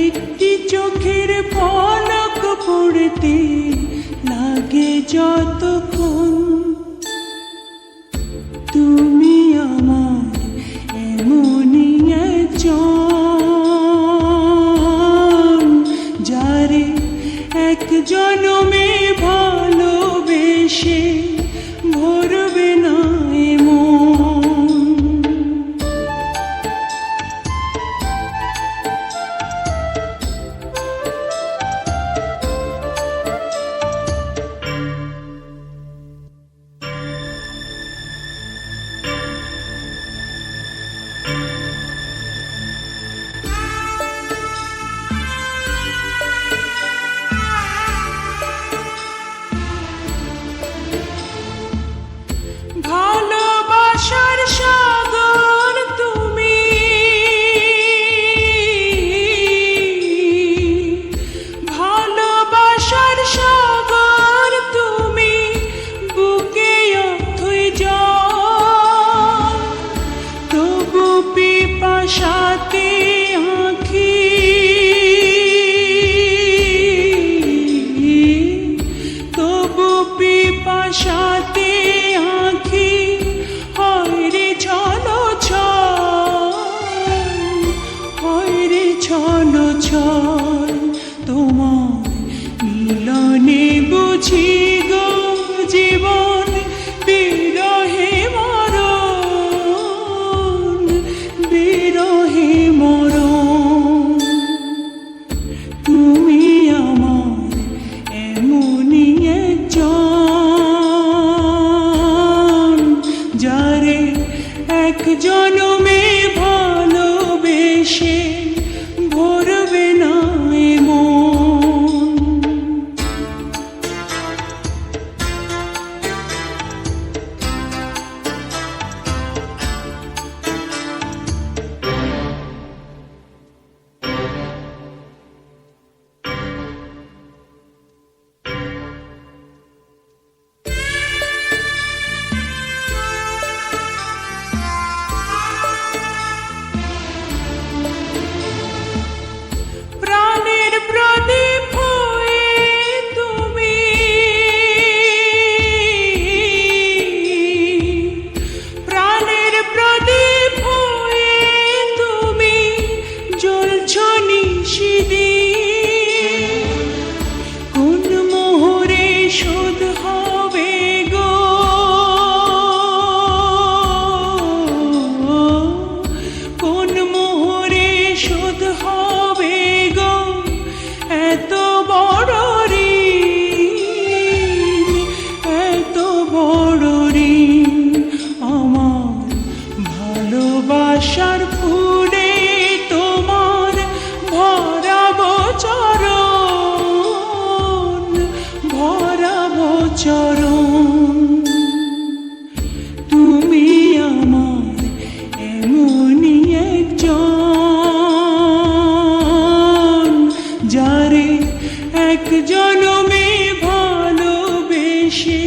একটি চোখের পলক পড়তে লাগে যতক্ষণ। তুমি আমার এমনই একজন, যারে এক জনমে ভালোবেসে ভোর que join no চরণ ভরাব চরণ। তুমি আমার এমনই একজন যারে এক জনমে ভালোবেসে